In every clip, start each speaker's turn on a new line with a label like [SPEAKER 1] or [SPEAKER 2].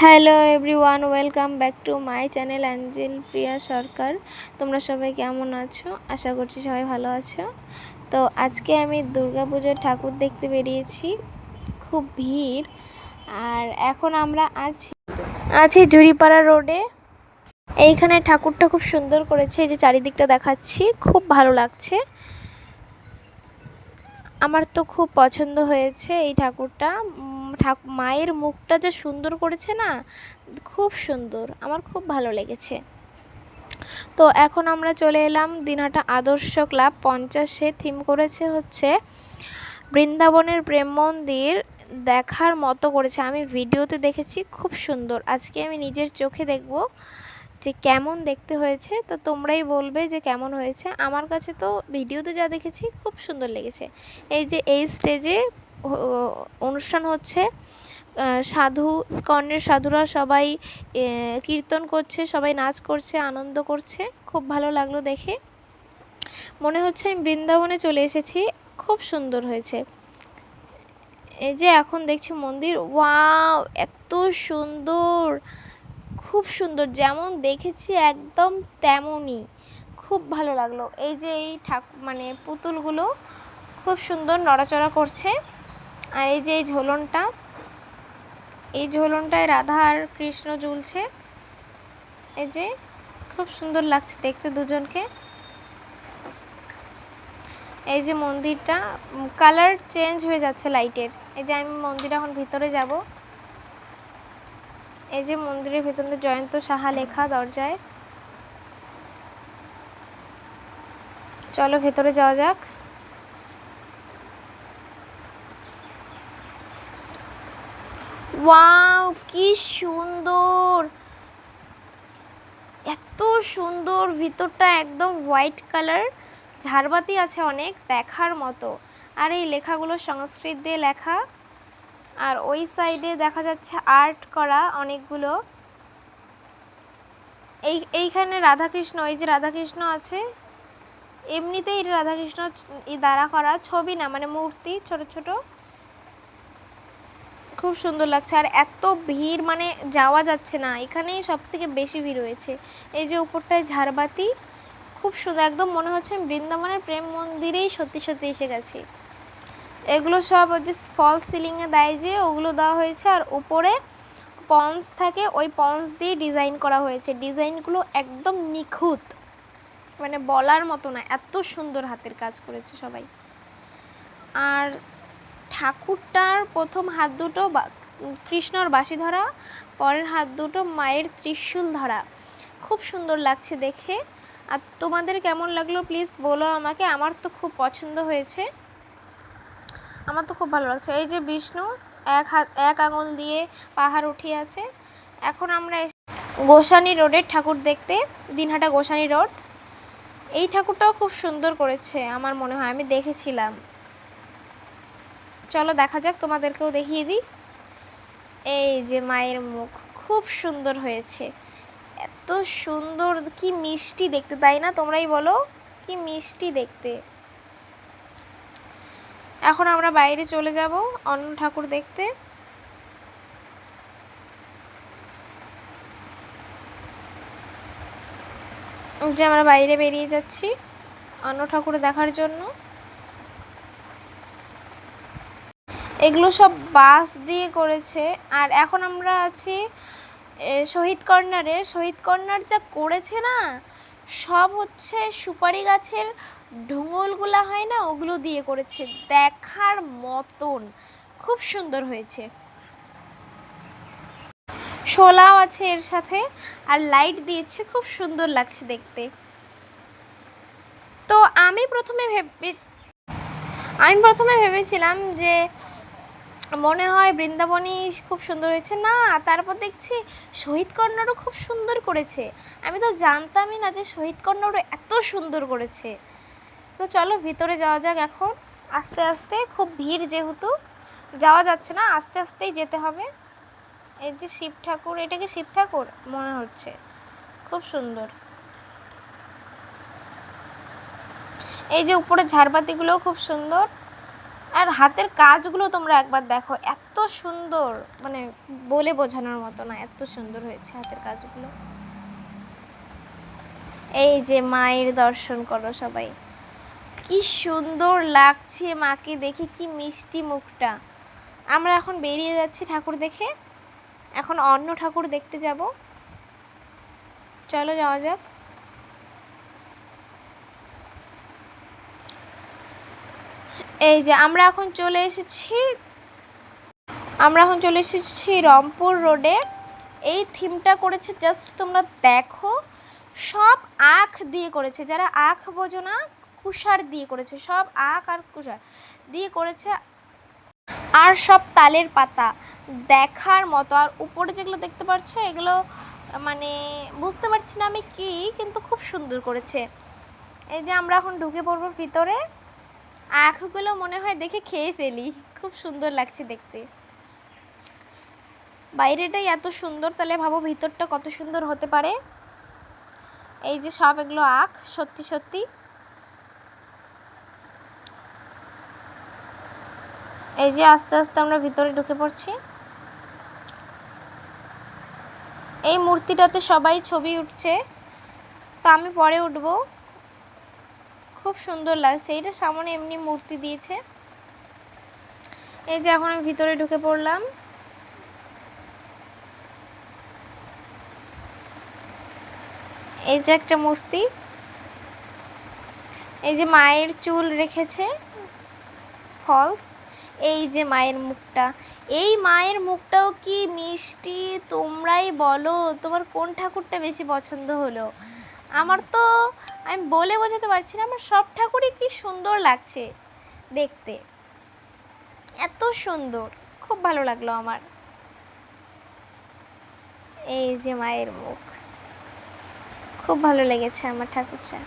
[SPEAKER 1] Hello everyone, welcome back to my channel angel Priya Sarkar. তোমরা সবাই কেমন আছো? আশা করছি সবাই ভালো আছো। তো আজকে আমি দুর্গাপুজোর ঠাকুর দেখতে বেরিয়েছি। খুব ভিড়। আর এখন আমরা আছি আছি জুড়িপাড়া রোডে। এইখানে ঠাকুরটা খুব সুন্দর করেছে। এই যে চারিদিকটা দেখাচ্ছি। খুব ভালো লাগছে। আমার তো খুব পছন্দ হয়েছে এই ঠাকুরটা। উম, ঠাক- মায়ের মুখটা যে সুন্দর করেছে না খুব সুন্দর আমার খুব ভালো লেগেছে। তো এখন আমরা চলে এলাম দিনহাটা আদর্শ ক্লাব পঞ্চাশে থিম করেছে হচ্ছে বৃন্দাবনের প্রেম মন্দির দেখার মতো করেছে। আমি ভিডিওতে দেখেছি খুব সুন্দর। আজকে আমি নিজের চোখে দেখব। যে কেমন দেখতে হয়েছে, তো তোমরাই বলবে যে কেমন হয়েছে। আমার কাছে তো ভিডিওতে যা দেখেছি খুব সুন্দর লেগেছে। এই যে এই স্টেজে অনুষ্ঠান হচ্ছে সাধু স্কর্ণের সাধুরা সবাই কীর্তন করছে, সবাই নাচ করছে, আনন্দ করছে। খুব ভালো লাগল দেখে। মনে হচ্ছে আমি বৃন্দাবনে চলে এসেছি, খুব সুন্দর হয়েছে। এই যে এখন দেখছি মন্দির, ওয়াও, এত সুন্দর! খুব সুন্দর, যেমন দেখেছি একদম তেমনই। খুব ভালো লাগল। এই যে এই ঠাকুর মানে পুতুলগুলো খুব সুন্দর নড়াচড়া করছে। আর এই যে এই ঝোলনটা, এই ঝোলনটায় রাধা আর কৃষ্ণ ঝুলছে এই যে খুব সুন্দর লাগছে দেখতে দুজনকে। এই যে মন্দিরটা কালার চেঞ্জ হয়ে যাচ্ছে লাইটের এই যে আমি মন্দির এখন ভিতরে যাব। এই যে মন্দিরের ভিতরে জয়ন্ত সাহা লেখা দরজায়। চলো ভেতরে যাওয়া যাক। ওয়াও, কি সুন্দর! এত সুন্দর, ভিতরটা একদম হোয়াইট কালার। ঝাড়বাতি আছে অনেক, দেখার মতো। আর এই লেখাগুলো সংস্কৃত দিয়ে লেখা। আর ওই সাইডে দেখা যাচ্ছে আর্ট করা অনেকগুলো। এই, এইখানে রাধাকৃষ্ণ এই যে রাধাকৃষ্ণ আছে, এমনিতেই রাধাকৃষ্ণ ই দ্বারা করা ছবি না মানে মূর্তি ছোট ছোট। খুব সুন্দর লাগছে, আর এত ভিড় মানে যাওয়া যাচ্ছে না, এখানেই সব থেকে বেশি ভিড় হয়েছে। এই যে উপরটায় ঝাড়বাতি, খুব সুন্দর, একদম মনে হচ্ছে বৃন্দাবনের প্রেম মন্দিরেই সত্যি সত্যি এসে গেছি। এগুলো সব যে ফল সিলিংয়ে দেয় যে, ওগুলো দেওয়া হয়েছে। আর উপরে পন্স থাকে, ওই পন্স দিয়ে ডিজাইন করা হয়েছে। ডিজাইনগুলো একদম নিখুঁত। মানে বলার মতো না, এত সুন্দর হাতের কাজ করেছে সবাই। আর ঠাকুরটার প্রথম হাত দুটো কৃষ্ণর বাঁশি ধরা, পরের হাত দুটো মায়ের ত্রিশূল ধরা। খুব সুন্দর লাগছে দেখে। আর তোমাদের কেমন লাগল প্লিজ বলো আমাকে, আমার তো খুব পছন্দ হয়েছে। আমার তো খুব ভালো লাগছে। এই যে বিষ্ণু, এক হাত, এক আঙুল দিয়ে পাহাড় উঠিয়ে আছে। এখন আমরা গোসানি রোডের ঠাকুর দেখতে, দিনহাটা গোসানি রোড। এই ঠাকুরটাও খুব সুন্দর করেছে আমার মনে হয়, আমি দেখেছিলাম। চলো দেখা যাক, তোমাদেরকেও দেখিয়ে দিই। এই যে মায়ের মুখ, খুব সুন্দর হয়েছে। এত সুন্দর, কি মিষ্টি দেখতে, তাই না? তোমরাই বলো, কি মিষ্টি দেখতে। এখন আমরা বাইরে চলে যাব অন্য ঠাকুর দেখতে। যে আমরা বাইরে বেরিয়ে যাচ্ছি অন্য ঠাকুর দেখার জন্য। এগুলো সব বাঁশ দিয়ে করেছে। আর এখন আমরা আছি শহীদ কর্নারে। শহীদ কর্নার যা করেছে না, সব হচ্ছে সুপারি গাছের ঢোঙলগুলা হয় না, ওগুলো দিয়ে করেছে। দেখার মতন। খুব সুন্দর হয়েছে। শোলাও আছে এর সাথে, আর লাইট দিয়েছে, খুব সুন্দর লাগছে দেখতে। তো আমি প্রথমে ভেবে, আমি প্রথমে ভেবেছিলাম যে মনে হয় বৃন্দাবনই খুব সুন্দর হয়েছে। না, তারপর দেখছি শহীদ কর্ণরও খুব সুন্দর করেছে। আমি তো জানতামই না যে শহীদ কর্নারও এত সুন্দর করেছে। তো চলো ভিতরে যাওয়া যাক এখন। আস্তে আস্তে খুব ভিড় যেহেতু, যাওয়া যাচ্ছে না, আস্তে আস্তেই যেতে হবে। এই যে শিব ঠাকুর, এটা কি শিব ঠাকুর? মনে হচ্ছে। খুব সুন্দর। এই যে উপরে ঝাড়বাতিগুলোও খুব সুন্দর। আর হাতের কাজগুলো তোমরা একবার দেখো, এত সুন্দর। মানে বলে বোঝানোর মতো না, এত সুন্দর হয়েছে হাতের কাজগুলো। এই যে মায়ের দর্শন করো সবাই। কি সুন্দর লাগছে মাকে দেখে, কি মিষ্টি মুখটা। আমরা এখন বেরিয়ে যাচ্ছি ঠাকুর দেখে। এখন অন্য ঠাকুর দেখতে যাব। চলো যাওয়া যাক। এই যে আমরা এখন চলে এসেছি। আমরা এখন চলে এসেছি রংপুর রোডে। এই থিমটা করেছে জাস্ট তোমরা দেখো। সব আখ দিয়ে করেছে। যারা আখ বোঝো না কুষার দিয়ে করেছে, সব আখ আর কুষার দিয়ে করেছে। আর সব তালের পাতা দেখার মতো, আর উপরে যেগুলো দেখতে পাচ্ছ এগুলো মানে বুঝতে পারছি না আমি কি, কিন্তু খুব সুন্দর করেছে। এই যে আমরা এখন ঢুকে পড়ব ভিতরে, আখগুলো মনে হয় দেখে খেয়ে ফেলি, খুব সুন্দর লাগছে দেখতে। বাইরেটাই এত সুন্দর, তাহলে ভাবো ভিতরটা কত সুন্দর হতে পারে। এই যে সব এগুলো আখ, সত্যি সত্যি। এই যে আস্তে আস্তে আমরা ভিতরে ঢুকে পড়ছি। এই মূর্তিটাতে সবাই ছবি উঠছে। তো আমি পরে উঠবো। খুব সুন্দর লাগছে। এইটা সামনে এমনি মূর্তি দিয়েছে। এই যে এখন আমি ভিতরে ঢুকে পড়লাম। এই যে একটা মূর্তি। এই যে মায়ের চুল রেখেছে। ফলস। এই যে মায়ের মুখটা, এই মায়ের মুখটাও কি মিষ্টি? তোমরাই বলো, তোমার কোন ঠাকুরটা বেশি পছন্দ হলো? আমার তো, আমি বলে বোঝাতে পারছি না, আমার সব ঠাকুরই কি সুন্দর লাগছে দেখতে। এত সুন্দর, খুব ভালো লাগল আমার। এই যে মায়ের মুখ, খুব ভালো লেগেছে আমার ঠাকুরটা।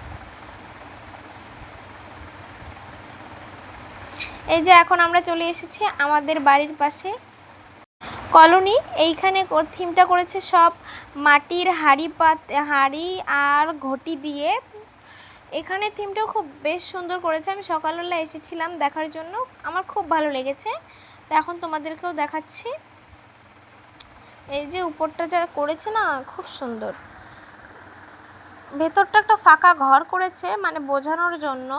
[SPEAKER 1] এই যে এখন আমরা চলে এসেছি আমাদের বাড়ির পাশে। কলোনি, এইখানে থিমটা করেছে সব মাটির হাঁড়ি পাত, হাঁড়ি আর ঘটি দিয়ে। এখানে থিমটাও খুব বেশ সুন্দর করেছে। আমি সকালবেলা এসেছিলাম দেখার জন্য। আমার খুব ভালো লেগেছে। এখন তোমাদেরকেও দেখাচ্ছি। এই যে উপরটা যা করেছে না, খুব সুন্দর। ভেতরটা একটা ফাঁকা ঘর করেছে মানে বোঝানোর জন্য।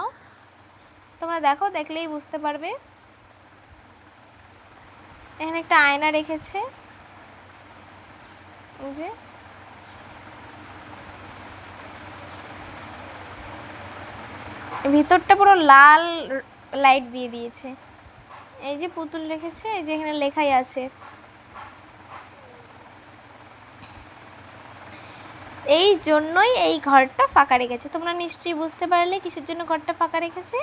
[SPEAKER 1] তোমরা দেখো, দেখলেই বুঝতে পারবে। এখানে একটা আয়না রেখেছে। যে। ভিতরটা পুরো লাল লাইট দিয়ে দিয়েছে। এই যে পুতুল রেখেছে, এই যে এখানে লেখাই আছে। এই জন্যই এই ঘরটা ফাঁকা রেখেছে। তোমরা নিশ্চয়ই বুঝতে পারলে কিসের জন্য ঘরটা ফাঁকা রেখেছে।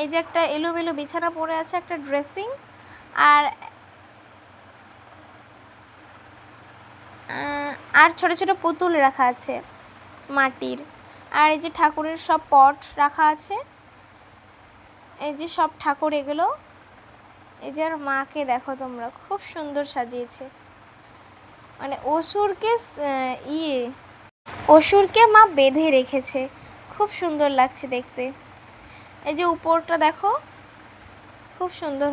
[SPEAKER 1] এই যে একটা এলোমেলো বিছানা পড়ে আছে, একটা ড্রেসিং আর আর ছোট ছোট পুতুল রাখা আছে মাটির। আর এই যে ঠাকুরের সব পট রাখা আছে, এই যে সব ঠাকুর এগুলো, এই যে আর মাকে দেখো তোমরা, খুব সুন্দর সাজিয়েছে। মানে অসুরকে ইয়ে অসুরকে মা বেঁধে রেখেছে। খুব সুন্দর লাগছে দেখতে। এই যে উপরটা দেখো খুব সুন্দর